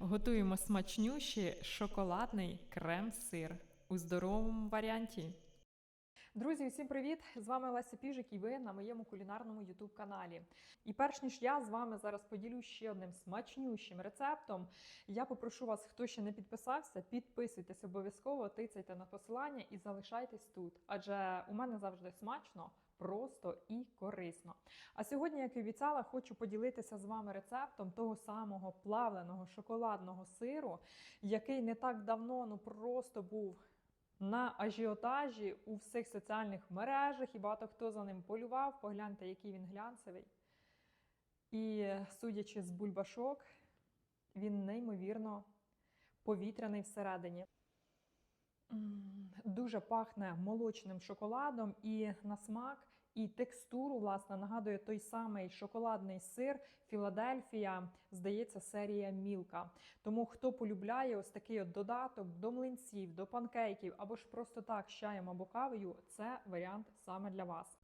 Готуємо смачнющий шоколадний крем-сир у здоровому варіанті. Друзі, усім привіт! З вами Леся Піжик і ви на моєму кулінарному youtube каналі. І перш ніж я з вами зараз поділюсь ще одним смачнющим рецептом. Я попрошу вас, хто ще не підписався, підписуйтесь обов'язково, тицяйте на посилання і залишайтесь тут. Адже у мене завжди смачно. Просто і корисно. А сьогодні, як і обіцяла, хочу поділитися з вами рецептом того самого плавленого шоколадного сиру, який не так давно ну просто був на ажіотажі у всіх соціальних мережах, і багато хто за ним полював. Погляньте, який він глянцевий. І судячи з бульбашок, він неймовірно повітряний всередині. Дуже пахне молочним шоколадом і на смак, і текстуру, власне, нагадує той самий шоколадний сир Філадельфія, здається, серія Мілка. Тому хто полюбляє ось такий от додаток до млинців, до панкейків або ж просто так з чаєм або кавою, це варіант саме для вас.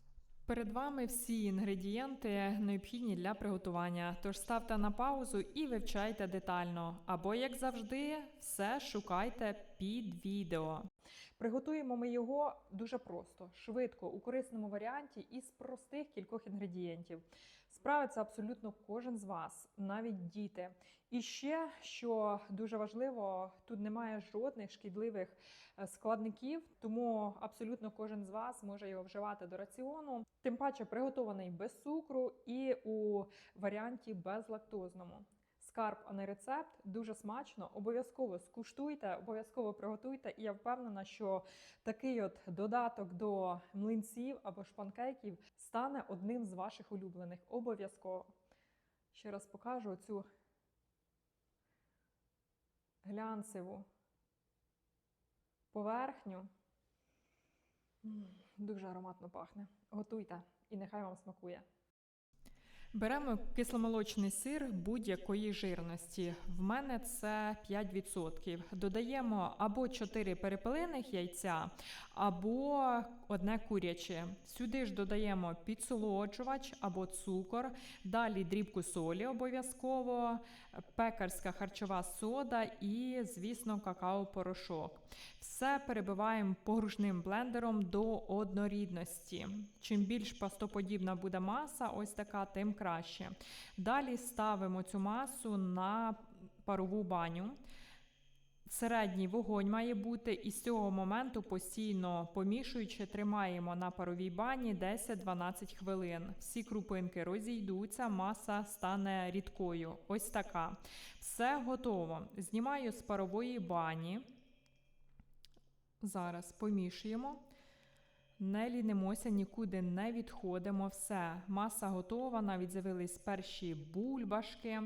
Перед вами всі інгредієнти необхідні для приготування. Тож ставте на паузу і вивчайте детально. Або, як завжди, все шукайте під відео. Приготуємо ми його дуже просто, швидко, у корисному варіанті із простих кількох інгредієнтів. Справиться абсолютно кожен з вас, навіть діти. І ще, що дуже важливо, тут немає жодних шкідливих е, складників, тому абсолютно кожен з вас може його вживати до раціону. Тим паче приготований без цукру і у варіанті безлактозному. Скарб, а не рецепт, дуже смачно. Обов'язково скуштуйте, обов'язково приготуйте. І я впевнена, що такий от додаток до млинців або ж панкейків стане одним з ваших улюблених. Обов'язково. Ще раз покажу цю глянцеву поверхню. Дуже ароматно пахне. Готуйте і нехай вам смакує. Беремо кисломолочний сир будь-якої жирності. В мене це 5%. Додаємо або 4 перепелиних яйця, або одне куряче. Сюди ж додаємо підсолоджувач або цукор, далі дрібку солі обов'язково, пекарська харчова сода і, звісно, какао-порошок. Все перебиваємо погружним блендером до однорідності. Чим більш пастоподібна буде маса, ось така, тим краще. Далі ставимо цю масу на парову баню. Середній вогонь має бути, і з цього моменту постійно помішуючи, тримаємо на паровій бані 10-12 хвилин. Всі крупинки розійдуться, маса стане рідкою. Ось така. Все готово. Знімаю з парової бані. Зараз помішуємо. Не лінимося, нікуди не відходимо. Все, маса готова, навіть з'явились перші бульбашки.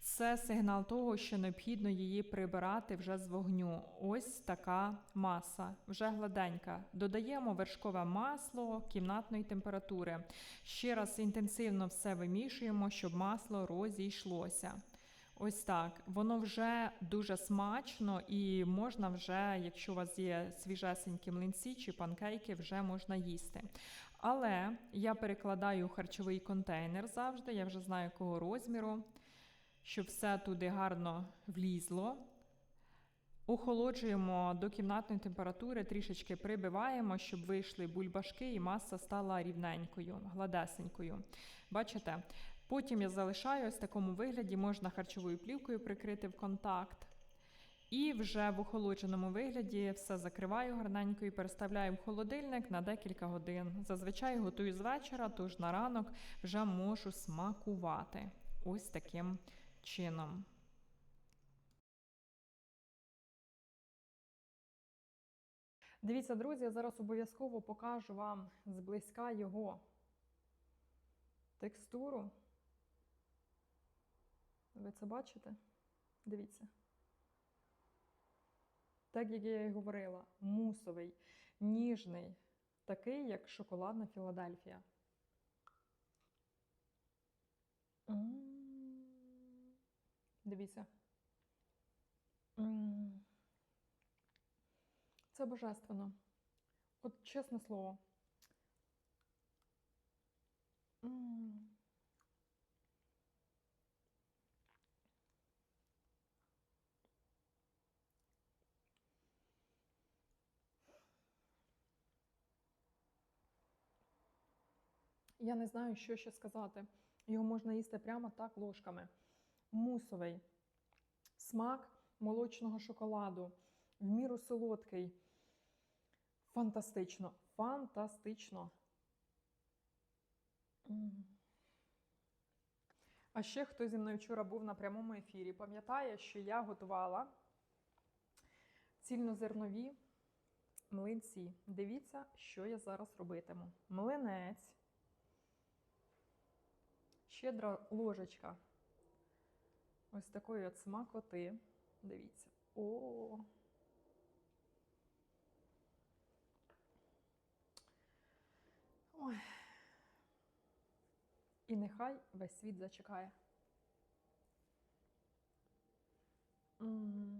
Це сигнал того, що необхідно її прибирати вже з вогню. Ось така маса, вже гладенька. Додаємо вершкове масло кімнатної температури. Ще раз інтенсивно все вимішуємо, щоб масло розійшлося. Ось так. Воно вже дуже смачно і можна вже, якщо у вас є свіжесенькі млинці чи панкейки, вже можна їсти. Але я перекладаю харчовий контейнер завжди, я вже знаю якого розміру, щоб все туди гарно влізло. Охолоджуємо до кімнатної температури, трішечки прибиваємо, щоб вийшли бульбашки і маса стала рівненькою, гладесенькою. Бачите? Потім я залишаю ось в такому вигляді, можна харчовою плівкою прикрити в контакт. І вже в охолодженому вигляді все закриваю гарненько і переставляю в холодильник на декілька годин. Зазвичай готую з вечора, тож на ранок вже можу смакувати. Ось таким чином. Дивіться, друзі, я зараз обов'язково покажу вам зблизька його текстуру. Ви це бачите? Дивіться. Так, як я і говорила, мусовий, ніжний, такий, як шоколадна Філадельфія. Дивіться. Це божественно. От чесне слово. Я не знаю, що ще сказати. Його можна їсти прямо так ложками. Мусовий смак молочного шоколаду, в міру солодкий. Фантастично, фантастично. А ще хто зі мною вчора був на прямому ефірі, пам'ятає, що я готувала цільнозернові млинці. Дивіться, що я зараз робитиму. Млинець, щедра ложечка ось такої от смакоти. Дивіться. О. Ой. І нехай весь світ зачекає. М.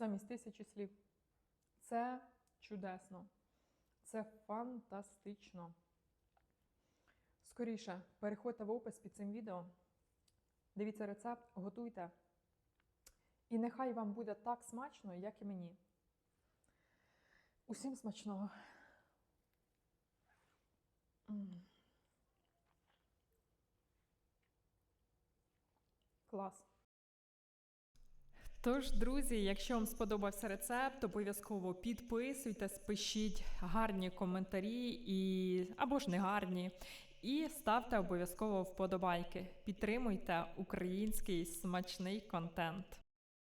Замість тисячі слів. Це чудесно. Це фантастично. Скоріше, переходьте в опис під цим відео. Дивіться рецепт, готуйте. І нехай вам буде так смачно, як і мені. Усім смачного. Клас. Тож, друзі, якщо вам сподобався рецепт, обов'язково підписуйтесь, пишіть гарні коментарі і або ж не гарні. І ставте обов'язково вподобайки. Підтримуйте український смачний контент.